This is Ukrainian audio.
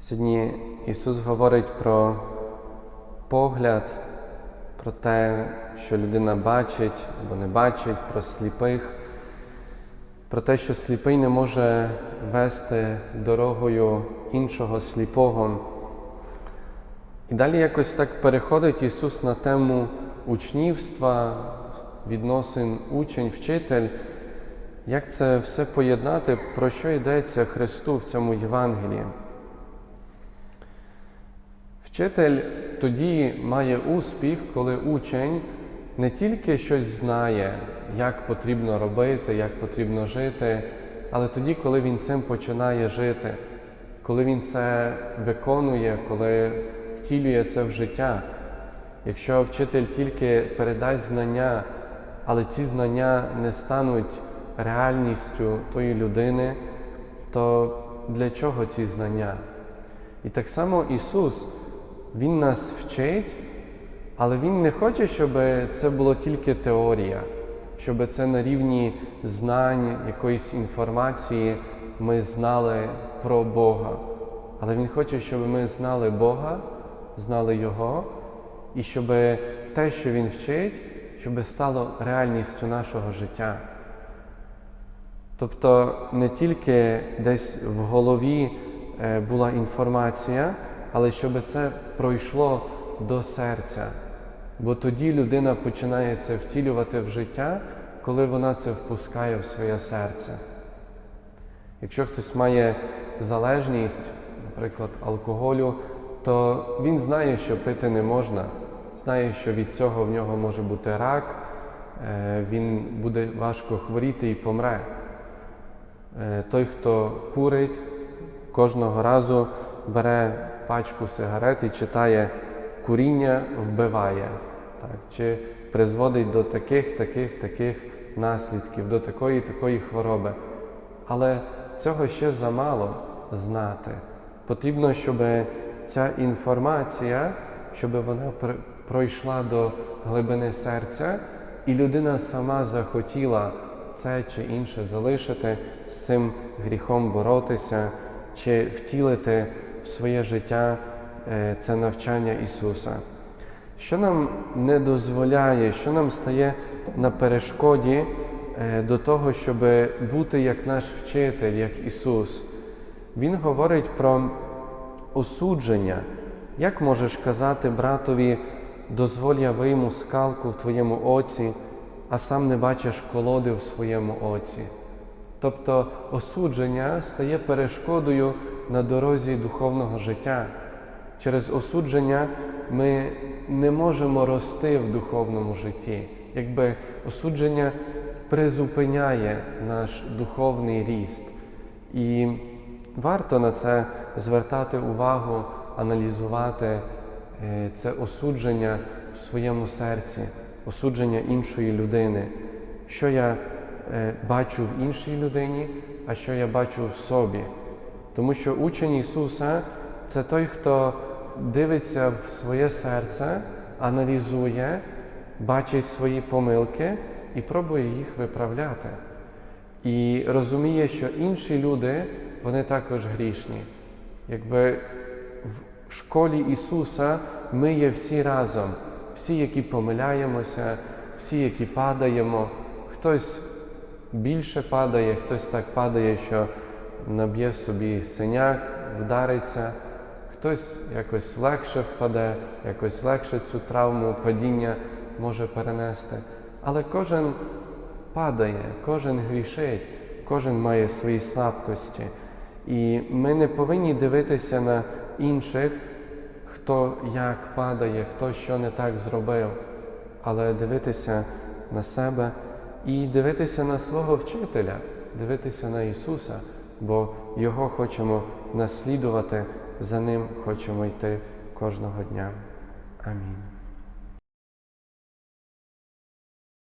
Сьогодні Ісус говорить про погляд, про те, що людина бачить або не бачить, про сліпих, про те, що сліпий не може вести дорогою іншого сліпого. І далі якось так переходить Ісус на тему учнівства, відносин учень-вчитель. Як це все поєднати, про що йдеться Христу в цьому Євангелії? Вчитель тоді має успіх, коли учень не тільки щось знає, як потрібно робити, як потрібно жити, але тоді, коли він цим починає жити, коли він це виконує, коли втілює це в життя. Якщо вчитель тільки передасть знання, але ці знання не стануть реальністю тої людини, то для чого ці знання? І так само Ісус, Він нас вчить, але Він не хоче, щоб це було тільки теорія, щоб це на рівні знань, якоїсь інформації ми знали про Бога. Але Він хоче, щоб ми знали Бога, знали Його, і щоб те, що Він вчить, щоб стало реальністю нашого життя. Тобто не тільки десь в голові е, була інформація, але щоб це пройшло до серця. Бо тоді людина починає це втілювати в життя, коли вона це впускає в своє серце. Якщо хтось має залежність, наприклад, алкоголю, то він знає, що пити не можна, знає, що від цього в нього може бути рак, е, він буде важко хворіти і помре. Е, той, хто курить, кожного разу бере пачку сигарет і читає куріння вбиває, так, чи призводить до таких, таких, таких наслідків, до такої, такої хвороби. Але цього ще замало знати. Потрібно, щоб ця інформація, щоб вона пройшла до глибини серця, і людина сама захотіла це чи інше залишити, з цим гріхом боротися, чи втілити в своє життя це навчання Ісуса. Що нам не дозволяє, що нам стає на перешкоді до того, щоб бути як наш вчитель, як Ісус? Він говорить про осудження. Як можеш казати братові, дозволь я вийму скалку в твоєму оці, а сам не бачиш колоди в своєму оці? Тобто осудження стає перешкодою на дорозі духовного життя. Через осудження ми не можемо рости в духовному житті, якби осудження призупиняє наш духовний ріст. І варто на це звертати увагу, аналізувати це осудження в своєму серці, осудження іншої людини, що я бачу в іншій людині, а що я бачу в собі. Тому що учень Ісуса це той, хто дивиться в своє серце, аналізує, бачить свої помилки і пробує їх виправляти. І розуміє, що інші люди, вони також грішні. Якби в школі Ісуса ми є всі разом, всі, які помиляємося, всі, які падаємо, хтось більше падає, хтось так падає, що наб'є собі синяк, вдариться, хтось якось легше впаде, якось легше цю травму падіння може перенести. Але кожен падає, кожен грішить, кожен має свої слабкості. І ми не повинні дивитися на інших, хто як падає, хто що не так зробив, але дивитися на себе і дивитися на свого вчителя, дивитися на Ісуса, бо Його хочемо наслідувати, за Ним хочемо йти кожного дня. Амінь.